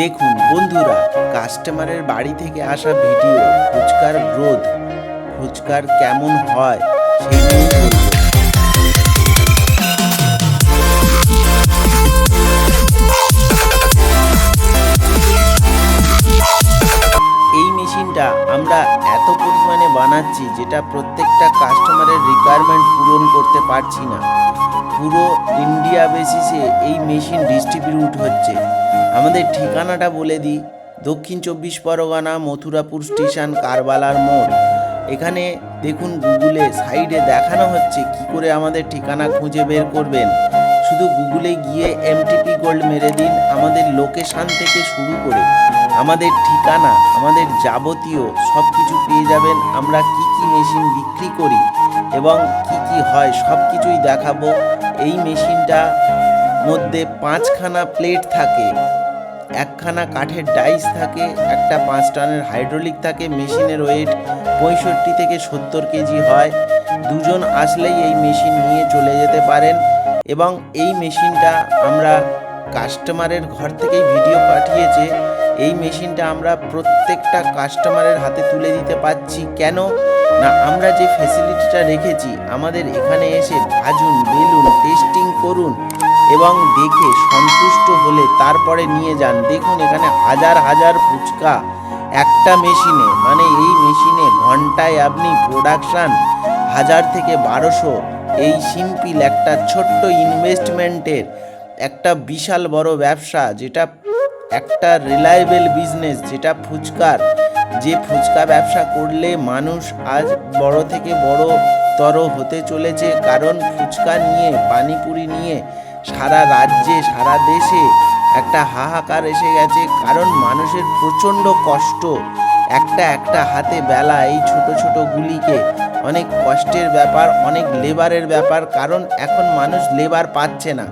দেখুন বন্ধুরা কাস্টমারের বাড়ি থেকে আসা ভিডিও ফুচকার গ্রোথ, ফুচকার কেমন হয়, সেই নিয়ে আমরা এত পরিমাণে বানাচ্ছি যেটা প্রত্যেকটা কাস্টমারের রিকোয়ারমেন্ট পূরণ করতে পারছি না। পুরো ইন্ডিয়া বেসিসে এই মেশিন ডিস্ট্রিবিউট হচ্ছে। আমাদের ঠিকানাটা বলে দিই। দক্ষিণ চব্বিশ পরগনা, মথুরাপুর স্টেশন, কারবালার মোড়। এখানে দেখুন গুগলে সাইডে দেখানো হচ্ছে কি করে আমাদের ঠিকানা খুঁজে বের করবেন। শুধু গুগলে গিয়ে এমটিপি গোল্ড মেরে দিন, আমাদের লোকেশান থেকে শুরু করে আমাদের ঠিকানা, আমাদের যাবতীয় সব কিছু পেয়ে যাবেন। আমরা কি কি মেশিন বিক্রি করি এবং কি কি হয় সব কিছুই দেখাবো। এই মেশিনটা মধ্যে পাঁচখানা প্লেট থাকে। একখানা কাঠের ডাইস থাকে, একটা পাঁচ টানের হাইড্রোলিক থাকে, মেশিনের ওয়েট পঁয়ষট্টি থেকে সত্তর কেজি হয়। দুজন আসলেই এই মেশিন নিয়ে চলে যেতে পারেন এবং এই মেশিনটা আমরা কাস্টমারের ঘর থেকেই ভিডিও পাঠিয়েছে। এই মেশিনটা আমরা প্রত্যেকটা কাস্টমারের হাতে তুলে দিতে পারছি কেন? না, আমরা যে ফেসিলিটিটা রেখেছি, আমাদের এখানে এসে ভাজুন, বেলুন টেস্টিং করুন এবং দেখে সন্তুষ্ট হলে তারপরে নিয়ে যান। দেখুন এখানে হাজার হাজার ফুচকা, একটা মেশিনে মানে এই মেশিনে ঘন্টায় আপনি প্রোডাকশান হাজার থেকে বারোশো। এই সিম্পল একটা ছোট্ট ইনভেস্টমেন্টের একটা বিশাল বড় ব্যবসা, যেটা একটা রিলায়েবল বিজনেস যেটা ফুচকার। যে ফুচকা ব্যবসা করলে মানুষ আজ বড় থেকে বড় তর হতে চলেছে। কারণ ফুচকা নিয়ে, পানিপুরি নিয়ে সারা রাজ্যে, সারা দেশে একটা হাহাকার এসে গেছে। কারণ মানুষের প্রচণ্ড কষ্ট। একটা একটা হাতে বেলা এই ছোট ছোট গুলিকে। অনেক কষ্টের ব্যাপার, অনেক লেবারের ব্যাপার। কারণ এখন মানুষ লেবার পাচ্ছে না।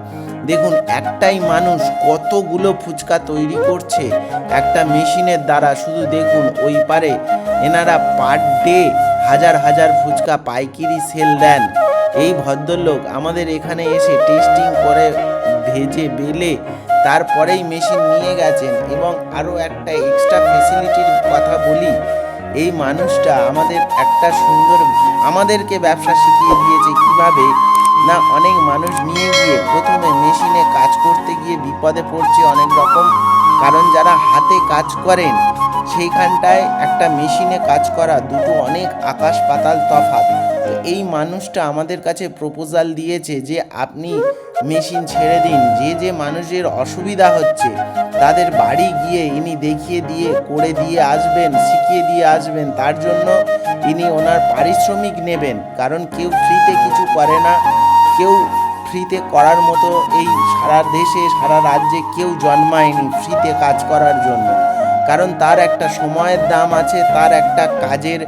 দেখুন, একটাই মানুষ কতগুলো ফুচকা তৈরি করছে একটা মেশিনের দ্বারা। শুধু দেখুন, ওই পারে এনারা পার ডে হাজার হাজার ফুচকা পাইকিরি সেল দেন। এই ভদ্রলোক আমাদের এখানে এসে টেস্টিং করে ভেজে বেলে, তারপরেই মেশিন নিয়ে গেছেন এবং আরও একটা এক্সট্রা ফেসিলিটির কথা বলি। এই মানুষটা আমাদের একটা সুন্দর, আমাদেরকে ব্যবসা শিখিয়ে দিয়েছে কীভাবে না অনেক মানুষ নিয়ে গিয়ে প্রথমে মেশিনে কাজ করতে গিয়ে বিপদে পড়ছে অনেক রকম। কারণ যারা হাতে কাজ করেন, সেইখানটায় একটা মেশিনে কাজ করা দুটো অনেক আকাশ পাতাল তফাৎ। তো এই মানুষটা আমাদের কাছে প্রপোজাল দিয়েছে যে আপনি মেশিন ছেড়ে দিন। যে যে মানুষের অসুবিধা হচ্ছে, তাদের বাড়ি গিয়ে ইনি দেখিয়ে দিয়ে, করে দিয়ে আসবেন, শিখিয়ে দিয়ে আসবেন। তার জন্য ইনি ওনার পারিশ্রমিক নেবেন। কারণ কেউ ফ্রিতে কিছু করে না। কেউ ফ্রিতে করার মতো এই সারা দেশে, সারা রাজ্যে কেউ জন্মায়নি ফ্রিতে কাজ করার জন্য। কারণ তার একটা সময়ের দাম আছে, তার একটা কাজের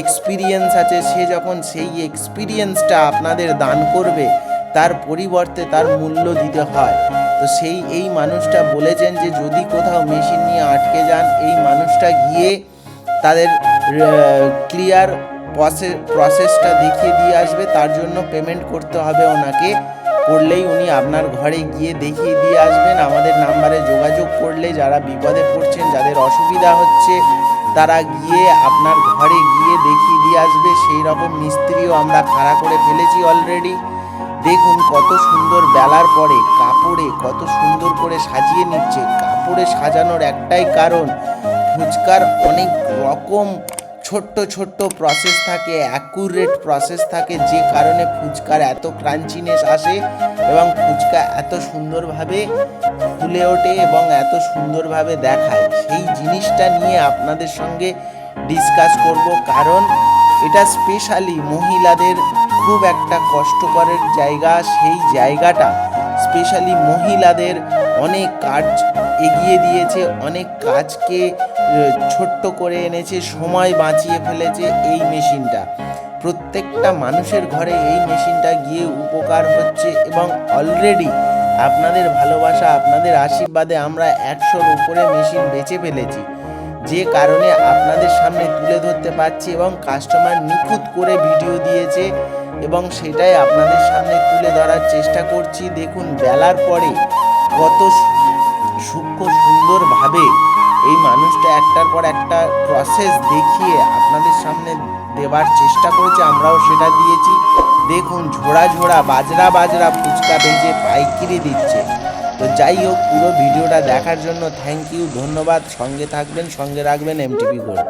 এক্সপিরিয়েন্স আছে, সে যখন সেই এক্সপিরিয়েন্সটা আপনাদের দান করবে, তার পরিবর্তে তার মূল্য দিতে হয়। তো সেই, এই মানুষটা বলেছেন যে যদি কোথাও মেশিন নিয়ে আটকে যান, এই মানুষটা গিয়ে তাদের ক্লিয়ার প্রসেস প্রসেসটা দেখিয়ে দিয়ে আসবে, তার জন্য পেমেন্ট করতে হবে ওনাকে। করলেই উনি আপনার ঘরে গিয়ে দেখিয়ে দিয়ে আসবেন, আমাদের নাম্বারে করলে যারা বিপদে পড়ছেন, যাদের অসুবিধা হচ্ছে, তারা গিয়ে আপনার ঘরে গিয়ে দেখিয়ে দিয়ে আসবে। সেই রকম মিস্ত্রিও আমরা খাড়া করে ফেলেছি অলরেডি দেখুন কত সুন্দর বেলার পরে কাপড়ে কত সুন্দর করে সাজিয়ে নিচ্ছে। কাপড়ে সাজানোর একটাই কারণ, ফুচকার অনেক রকম ছোট্ট ছোট্ট প্রসেস থাকে অ্যাকুরেট প্রসেস থাকে, যে কারণে ফুচকার এত ক্রাঞ্চিনেস আসে এবং ফুচকা এত সুন্দরভাবে ফুলে ওঠে এবং এত সুন্দরভাবে দেখায়। সেই জিনিসটা নিয়ে আপনাদের সঙ্গে ডিসকাস করব, কারণ এটা স্পেশালি মহিলাদের খুব একটা কষ্টকরের জায়গা। সেই জায়গাটা স্পেশালি মহিলাদের অনেক কাজ এগিয়ে দিয়েছে, অনেক কাজকে ছোট্ট করে এনেছে, সময় বাঁচিয়ে ফেলেছে এই মেশিনটা। প্রত্যেকটা মানুষের ঘরে এই মেশিনটা গিয়ে উপকার হচ্ছে এবং অলরেডি আপনাদের ভালোবাসা, আপনাদের আশীর্বাদে আমরা একশোর উপরে মেশিন বেচে ফেলেছি। যে কারণে আপনাদের সামনে তুলে ধরতে পারছি এবং কাস্টমার নিখুঁত করে ভিডিও দিয়েছে এবং সেটাই আপনাদের সামনে তুলে ধরার চেষ্টা করছি। দেখুন, বেলার পরে কত সূক্ষ্ম সুন্দরভাবে এই মানুষটা একটার পর একটা প্রসেস দেখিয়ে আপনাদের সামনে দেবার চেষ্টা করেছে, আমরাও সেটা দিয়েছি। দেখুন, ঝোড়া ঝোড়া, বাজরা বাজরা ফুচকা ভেজে পাইকিরি দিচ্ছে। তো যাই হোক, পুরো ভিডিওটা দেখার জন্য থ্যাংক ইউ ধন্যবাদ। সঙ্গে থাকবেন, সঙ্গে রাখবেন এমটিপি গোল্ড